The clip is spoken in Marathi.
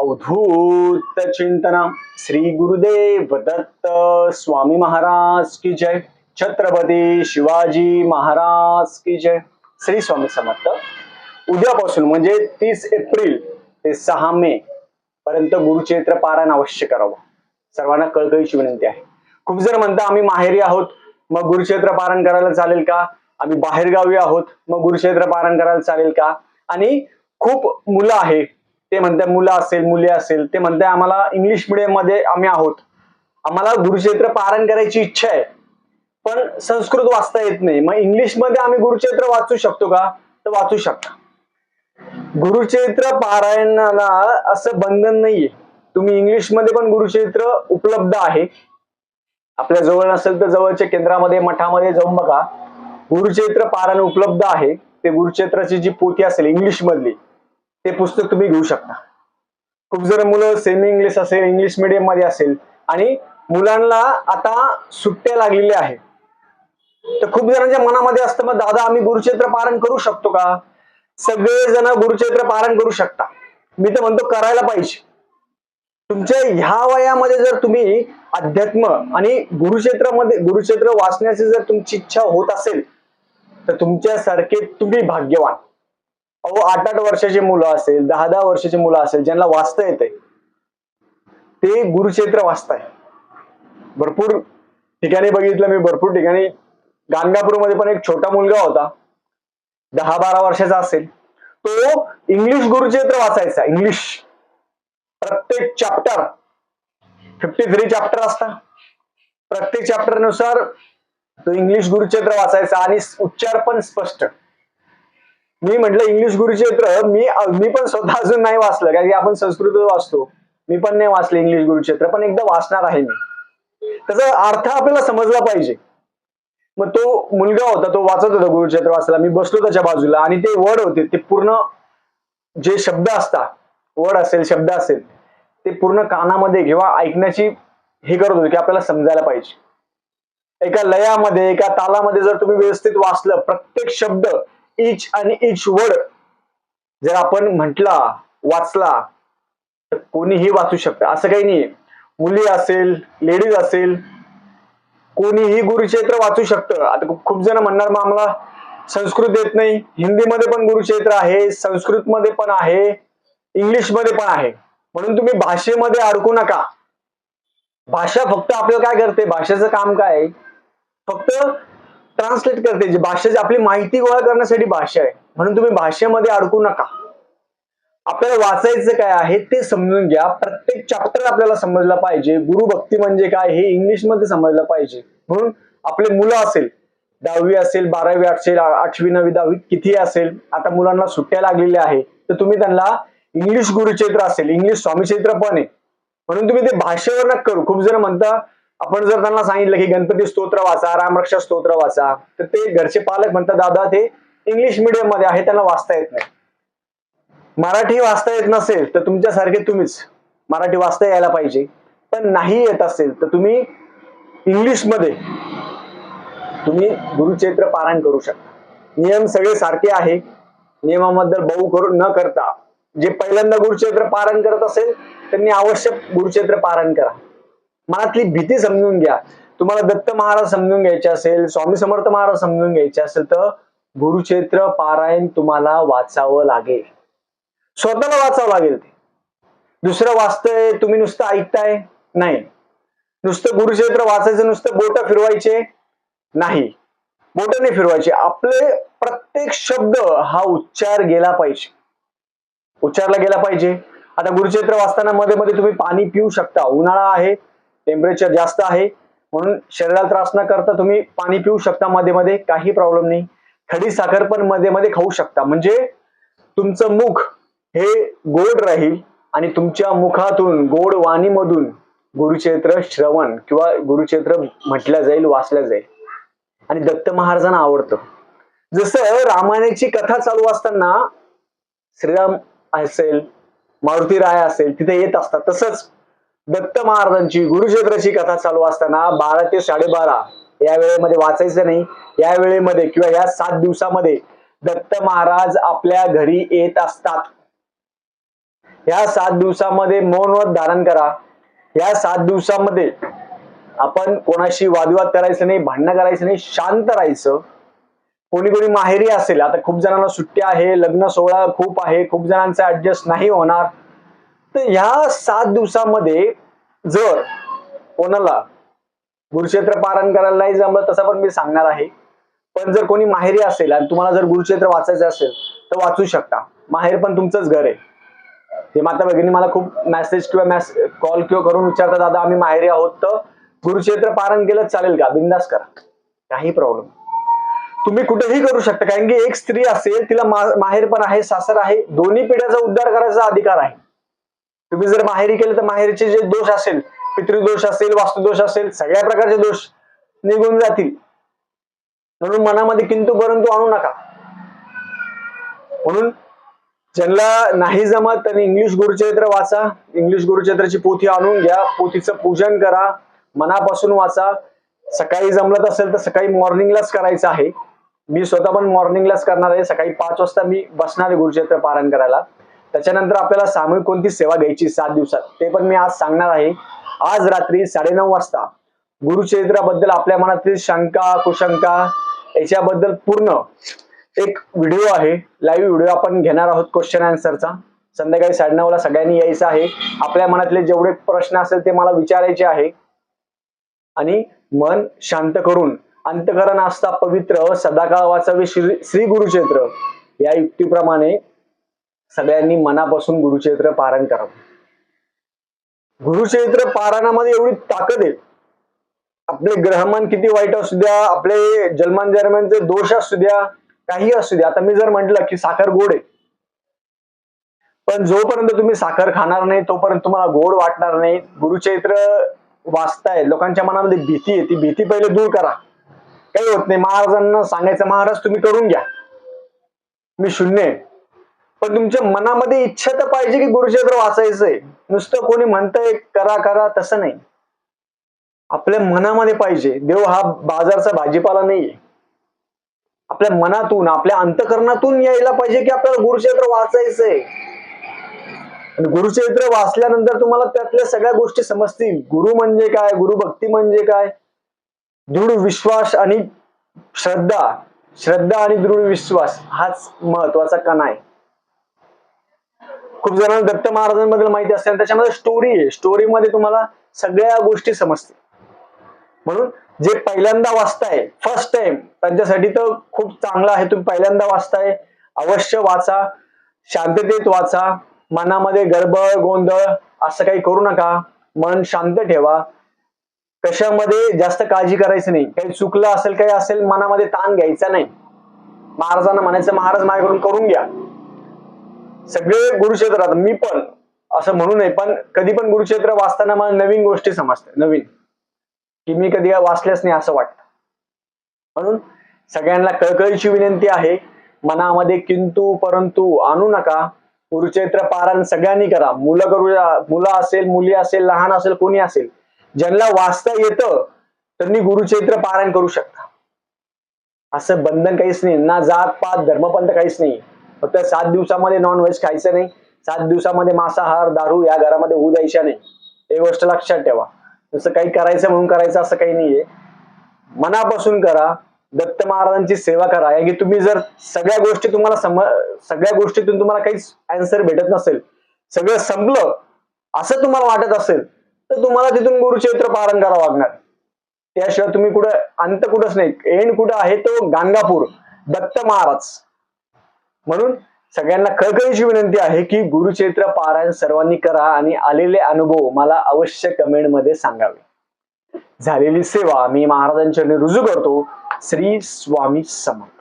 अवधूत चिंतन श्री गुरुदेव दत्त स्वामी महाराज की जय। छत्रपती शिवाजी महाराज की जय। श्री स्वामी समर्थ। उद्यापासून म्हणजे तीस एप्रिल ते सहा मे पर्यंत गुरुचैत्र पारायण अवश्य करावं। सर्वांना कळकळीची विनंती आहे। खूप जर म्हणता आम्ही माहेरी आहोत मग गुरुक्षेत्र पारायण करायला चालेल का? आम्ही बाहेरगावी आहोत मग गुरुक्षेत्र पारायण करायला चालेल का? आणि खूप मुलं आहे ते म्हणते मुलं असेल मुली असेल ते म्हणते आम्हाला इंग्लिश मिडियममध्ये आम्ही आहोत. आम्हाला गुरुक्षेत्र पारायण करायची इच्छा आहे. पण संस्कृत वाचता येत नाही. मग इंग्लिशमध्ये आम्ही गुरुक्षेत्र वाचू शकतो का? तर वाचू शकता. गुरुक्षेत्र पारायणाला असं बंधन नाहीये. तुम्ही इंग्लिशमध्ये पण गुरुक्षेत्र उपलब्ध आहे. आपल्या जवळ नसेल तर जवळच्या केंद्रामध्ये मठामध्ये जाऊन बघा. गुरुक्षेत्र पारायण उपलब्ध आहे. ते गुरुक्षेत्राची जी पोथी असेल इंग्लिश मधली ते पुस्तक तुम्ही घेऊ शकता. खूप जण मुलं सेमी इंग्लिश असेल इंग्लिश मिडियममध्ये असेल आणि मुलांना आता सुट्ट्या लागलेल्या आहेत. तर खूप जणांच्या मनामध्ये असतं मग दादा आम्ही गुरुचैत्र पारण करू शकतो का? सगळे जण गुरुचैत्र पारण करू शकता. मी तर म्हणतो करायला पाहिजे. तुमच्या ह्या वयामध्ये जर तुम्ही अध्यात्म आणि गुरुक्षेत्रामध्ये गुरुक्षेत्र वाचण्याची जर तुमची इच्छा होत असेल तर तुमच्यासारखे तुम्ही भाग्यवान. अहो आठ आठ वर्षाची मुलं असेल दहा दहा वर्षाची मुलं असेल ज्यांना वाचता येते ते गुरुक्षेत्र वाचताय. भरपूर ठिकाणी बघितलं मी भरपूर ठिकाणी. गाणगापूरमध्ये पण एक छोटा मुलगा होता. दहा बारा वर्षाचा असेल. तो इंग्लिश गुरुक्षेत्र वाचायचा इंग्लिश. प्रत्येक चॅप्टर फिफ्टी थ्री चॅप्टर असतात प्रत्येक चॅप्टरनुसार तो इंग्लिश गुरुक्षेत्र वाचायचा आणि उच्चार पण स्पष्ट. मी म्हटलं इंग्लिश गुरुक्षेत्र मी मी पण स्वतः अजून नाही वाचलं कारण की आपण संस्कृत वाचतो. मी पण नाही वाचले इंग्लिश गुरुक्षेत्र पण एकदा वाचणार आहे मी. त्याचा अर्थ आपल्याला समजला पाहिजे. मग तो मुलगा होता तो वाचत होता गुरुक्षेत्र वाचला मी बसलो त्याच्या बाजूला आणि ते वर्ड होते ते पूर्ण जे शब्द असतात वर्ड असेल शब्द असेल ते पूर्ण कानामध्ये किंवा ऐकण्याची हे करत होते की आपल्याला समजायला पाहिजे. एका लयामध्ये एका तालामध्ये जर तुम्ही व्यवस्थित वाचलं प्रत्येक शब्द इच आणि इच वर्ड जर आपण म्हटला वाचला तर कोणीही वाचू शकतं. असं काही नाही मुली असेल लेडीज असेल कोणीही गुरुक्षेत्र वाचू शकतं. आता खूप जण म्हणणार मग आम्हाला संस्कृत येत नाही. हिंदीमध्ये पण गुरुक्षेत्र आहे संस्कृतमध्ये पण आहे इंग्लिशमध्ये पण आहे. म्हणून तुम्ही भाषेमध्ये अडकू नका. भाषा फक्त आपल्याला काय करते? भाषेचं काम काय? आहे फक्त ट्रान्सलेट करते. जी भाषेची आपली माहिती गोळा करण्यासाठी भाषा आहे. म्हणून तुम्ही भाषेमध्ये अडकू नका. आपल्याला वाचायचं काय आहे ते समजून घ्या. प्रत्येक चॅप्टर आपल्याला समजलं पाहिजे. गुरुभक्ती म्हणजे काय हे इंग्लिशमध्ये समजलं पाहिजे. म्हणून आपले मुलं असेल दहावी असेल बारावी असेल आठवी नववी दहावी किती असेल आता मुलांना सुट्ट्या लागलेल्या आहे तर तुम्ही त्यांना इंग्लिश गुरुक्षेत्र असेल इंग्लिश स्वामी क्षेत्र पण आहे. म्हणून तुम्ही ते भाषेवर नका करू. खूप जण म्हणता आपण जर त्यांना सांगितलं की गणपती स्तोत्र वाचा रामरक्षा स्तोत्र वाचा तर ते घरचे पालक म्हणतात दादा ते इंग्लिश मिडियममध्ये आहे त्यांना वाचता येत नाही. मराठी वाचता येत नसेल तर तुमच्यासारखे तुम्हीच मराठी वाचता यायला पाहिजे. पण नाही येत असेल तर तुम्ही इंग्लिशमध्ये तुम्ही गुरुचैत्र पारायण करू शकता. नियम सगळे सारखे आहे. नियमाबद्दल बहु करू न करता जे पहिल्यांदा गुरुचैत्र पारायण करत असेल त्यांनी आवश्यक गुरुचैत्र पारायण करा. मनातली भीती समजून घ्या. तुम्हाला दत्त महाराज समजून घ्यायचे असेल स्वामी समर्थ महाराज समजून घ्यायचे असेल तर गुरुक्षेत्र पारायण तुम्हाला वाचावं लागेल. स्वतःला वाचावं लागेल ते. दुसरं वाचतंय तुम्ही नुसतं ऐकताय? नाही. नुसतं गुरुक्षेत्र वाचायचं नुसतं बोट फिरवायचे? नाही. बोट नाही फिरवायचे. आपले प्रत्येक शब्द हा उच्चार गेला पाहिजे. उच्चारला गेला पाहिजे. आता गुरुक्षेत्र वाचताना मध्ये मध्ये तुम्ही पाणी पिऊ शकता. उन्हाळा आहे टेम्परेचर जास्त आहे. म्हणून शरीराला त्रास न करता तुम्ही पाणी पिऊ शकता मध्ये मध्ये काही प्रॉब्लेम नाही. खडी साखर पण मध्ये मध्ये खाऊ शकता. म्हणजे तुमचं मुख हे गोड राहील आणि तुमच्या मुखातून गोड वाणीमधून गुरुचैत्र श्रवण किंवा गुरुचैत्र म्हटलं जाईल वाचलं जाईल. आणि दत्त महाराजांना आवडतं. जसं रामायणाची कथा चालू असताना श्रीराम असेल मारुती राय असेल तिथे येत असतात. तसंच दत्त महाराजांची गुरुक्षेत्राची कथा चालू असताना बारा ते साडेबारा या वेळेमध्ये वाचायचं नाही. या वेळेमध्ये किंवा या सात दिवसामध्ये दत्त महाराज आपल्या घरी येत असतात. या सात दिवसामध्ये मौन व्रत धारण करा. या सात दिवसामध्ये आपण कोणाशी वादविवाद करायचं नाही भांडणं करायचं नाही शांत राहायचं. कोणी कोणी माहेरी असेल आता खूप जणांना सुट्ट्या आहे लग्न सोहळा खूप आहे खूप जणांचा ऍडजस्ट नाही होणार. तर ह्या सात दिवसामध्ये जर कोणाला गुरुक्षेत्र पारण करायला नाही जमलं तसं पण मी सांगणार आहे. पण जर कोणी माहेरी असेल आणि तुम्हाला जर गुरुक्षेत्र वाचायचं असेल तर वाचू शकता. माहेर पण तुमचंच घर आहे. ते माता भगिनी मला खूप मेसेज किंवा मॅस कॉल किंवा करून विचारतात दादा आम्ही माहेरी आहोत तर गुरुक्षेत्र पारण केलं चालेल का? बिंदास करा. काही प्रॉब्लेम तुम्ही कुठेही करू शकता कारण की एक स्त्री असेल तिला मा- माहेर पण आहे सासर आहे दोन्ही पिढ्याचा उद्धार करायचा अधिकार आहे. तुम्ही जर माहेरी केलं तर माहेरचे जे दोष असेल पितृदोष असेल वास्तुदोष असेल सगळ्या प्रकारचे दोष निघून जातील. म्हणून मनामध्ये किंतु परंतु आणू नका. म्हणून ज्यांना नाही जमत त्यांनी इंग्लिश गुरुचरित्र वाचा. इंग्लिश गुरुचरित्राची पोथी आणून घ्या. पोथीचं पूजन करा. मनापासून वाचा. सकाळी जमलत असेल तर सकाळी मॉर्निंगलाच करायचं आहे. मी स्वतः पण मॉर्निंगलाच करणार आहे. सकाळी पाच वाजता मी बसणार आहे गुरुचरित्र पारायण करायला. त्याच्यानंतर आपल्याला सामूहिक कोणती सेवा घ्यायची सात दिवसात? ते पण मी आज सांगणार आहे. आज रात्री साडेनऊ वाजता गुरुचरित्राबद्दल आपल्या मनातील शंका कुशंका याच्याबद्दल पूर्ण एक व्हिडिओ आहे. लाईव्ह व्हिडिओ आपण घेणार आहोत क्वेश्चन आन्सरचा संध्याकाळी साडेनऊला सगळ्यांनी यायचं आहे. आपल्या मनातले जेवढे प्रश्न असेल ते मला विचारायचे आहे. आणि मन शांत करून अंतकरण असता पवित्र सदाकाळ वाचावे श्री श्री गुरुचरित्र या युक्तीप्रमाणे सगळ्यांनी मनापासून गुरुचरित्र पारायण करावं गुरुचरित्र पारायणामध्ये एवढी ताकद आहे. आपले ग्रहमान किती वाईट असू द्या आपले जन्मांजन्मांचे दोष असू द्या काही असू द्या. आता मी जर म्हंटल की साखर गोड आहे. पण जोपर्यंत तुम्ही साखर खाणार नाही तोपर्यंत तुम्हाला गोड वाटणार नाही. गुरुचरित्र वाचताय लोकांच्या मनामध्ये भीती आहे. ती भीती पहिले दूर करा. काही होत नाही. महाराजांना सांगायचं महाराज तुम्ही करून घ्या. मी शून्य आहे. पण तुमच्या मनामध्ये इच्छा तर पाहिजे की गुरुक्षेत्र वाचायचंय. नुसतं कोणी म्हणतंय करा करा तसं नाही. आपल्या मनामध्ये पाहिजे. देव हा बाजारचा भाजीपाला नाहीये. आपल्या मनातून आपल्या अंतकरणातून यायला पाहिजे की आपल्याला गुरुक्षेत्र वाचायचंय. आणि गुरुचरित्र वाचल्यानंतर तुम्हाला त्यातल्या सगळ्या गोष्टी समजतील. गुरु म्हणजे काय? गुरु भक्ती म्हणजे काय? दृढ विश्वास आणि श्रद्धा. श्रद्धा आणि दृढ विश्वास हाच महत्त्वाचा कणा आहे. खूप जणांना दत्त महाराजांबद्दल माहिती असते आणि त्याच्यामध्ये स्टोरी आहे. स्टोरीमध्ये तुम्हाला सगळ्या गोष्टी समजते म्हणून जे पहिल्यांदा वाचताय फर्स्ट टाइम त्यांच्यासाठी तर खूप चांगलं आहे. तुम्ही पहिल्यांदा वाचताय अवश्य वाचा. शांततेत वाचा. मनामध्ये गडबड गोंधळ असं काही करू नका. मन शांत ठेवा. कशामध्ये जास्त काळजी करायची नाही. काही चुकलं असेल काही असेल मनामध्ये ताण घ्यायचा नाही. महाराजांना म्हणायचं महाराज माझ्याकडून करून घ्या. सगळे गुरुक्षेत्रात मी पण असं म्हणू नये पण कधी पण गुरुक्षेत्र वाचताना मला नवीन गोष्टी समजतात नवीन. की मी कधी वाचल्याच नाही असं वाटतं. म्हणून सगळ्यांना कळकळीची विनंती आहे मनामध्ये किंतु परंतु आणू नका गुरुक्षेत्र पारायण सगळ्यांनी करा. मुलं करू मुलं असेल मुली असेल लहान असेल कोणी असेल ज्यांना वाचता येतं त्यांनी गुरुक्षेत्र पारायण करू शकता. असं बंधन काहीच नाही ना जात पात धर्मपंथ काहीच नाही. फक्त सात दिवसामध्ये नॉनव्हेज खायचं नाही. सात दिवसामध्ये मांसाहार दारू या घरामध्ये होऊ द्यायच्या नाही. हे गोष्ट लक्षात ठेवा. जसं काही करायचं म्हणून करायचं असं काही नाहीये. मनापासून करा. दत्त महाराजांची सेवा करा. या की तुम्ही जर सगळ्या गोष्टी तुम्हाला सम सगळ्या गोष्टीतून तुम्हाला काहीच अँसर भेटत नसेल सगळं संपलं असं तुम्हाला वाटत असेल तर तुम्हाला तिथून गुरुचरित्र पारण करावं लागणार. त्याशिवाय तुम्ही कुठं अंत कुठंच नाही. एंड कुठं आहे तो गाणगापूर दत्त महाराज. म्हणून सगळ्यांना कळकळीची विनंती आहे की गुरुचरित्र पारायण सर्वांनी करा आणि आलेले अनुभव मला अवश्य कमेंटमध्ये सांगावे. झालेली सेवा मी महाराजांच्या रुजू करतो. श्री स्वामी समर्थ.